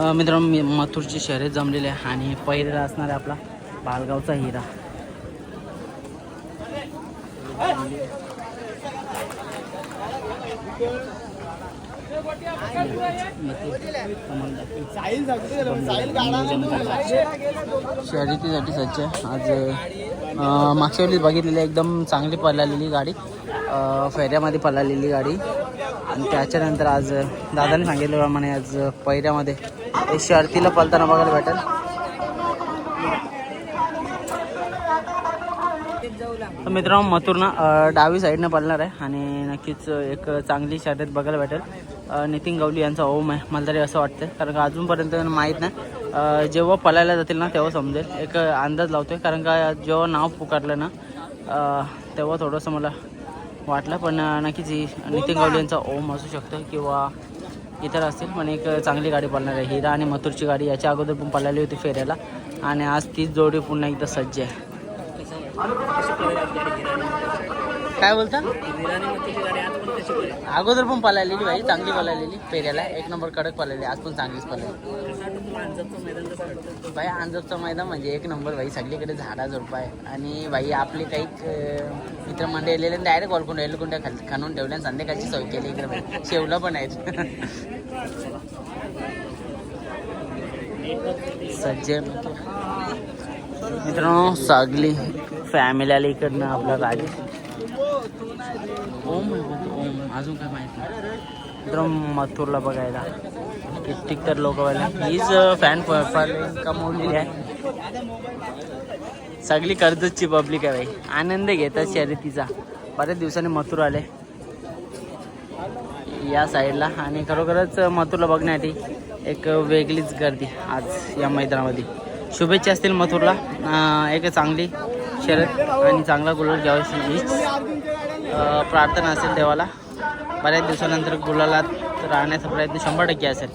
मित्रांनो मी मथुरची शर्यत जमलेली आहे आणि पहिलेला असणार आहे आपला बालगावचा हिरा. शर्यतीसाठी सज्ज आज मागच्या वेळी बघितलेली एकदम चांगली पळालेली गाडी. फेऱ्यामध्ये पळालेली गाडी. आणि त्याच्यानंतर आज दादाने सांगितल्याप्रमाणे आज पहिऱ्यामध्ये ते शर्तीला पलताना बघायला भेटेल. तर मित्रांनो मथुरनं डावी साईडनं पळणार आहे आणि नक्कीच एक चांगली शर्यत बघायला भेटेल. नितीन गवली यांचा ओम आहे. मला तरी असं वाटतं कारण का अजूनपर्यंत माहीत नाही. जेव्हा पळायला जातील ना तेव्हा समजेल. एक अंदाज लावतोय. कारण का जेव्हा नाव पुकारलं ना तेव्हा थोडंसं मला वाटलं पण नक्कीच नितीन गवली यांचा ओम असू शकतं किंवा इतर असतील पण एक चांगली गाडी पडणार आहे. हिरा आणि मथुरची गाडी याच्या अगोदर पण पडलेली होती फेऱ्याला. आणि आज तीच जोडी पुन्हा एकदा सज्ज आहे. काय बोलता? अगोदर पण पलायलेली भाई चांगली पलायलेली पेऱ्याला एक नंबर कडक पलायली आज पण चांगलीच पलायली भाई अंजपचं मैदान म्हणजे एक नंबर भाई सगळीकडे झाडा झोपा आहे आणि भाई आपले काही अं, मित्रमंडळी आलेले डायरेक्ट वळकून एलकुंड्या खाली खाणून ठेवले आणि संध्याकाळची सोय केली इकडे भाई शेवला पण आहेत. सज्ज मित्रांनो सागली. फॅमिली आली इकडनं आपला राजेश ओम ओम अजून काय माहिती मित्रांनो मथुरला बघायला. कित्येक तर लोक बघायला. हीच फॅन कमवलेली आहे. सगळी कर्जतची पब्लिक आहे भाई आनंद घेतात शर्यतीचा. बऱ्याच दिवसांनी मथुर आले. या साईडला आणि खरोखरच मथुरला बघण्यासाठी एक वेगळीच गर्दी आज या मैदानामध्ये. शुभेच्छा असतील मथुरला. एक चांगली शरद आणि चांगला गुलाल घ्यावाशी हीच प्रार्थना असेल देवाला. बऱ्याच दिवसानंतर गुलालात राहण्याचा प्रयत्न शंभर टक्के असेल.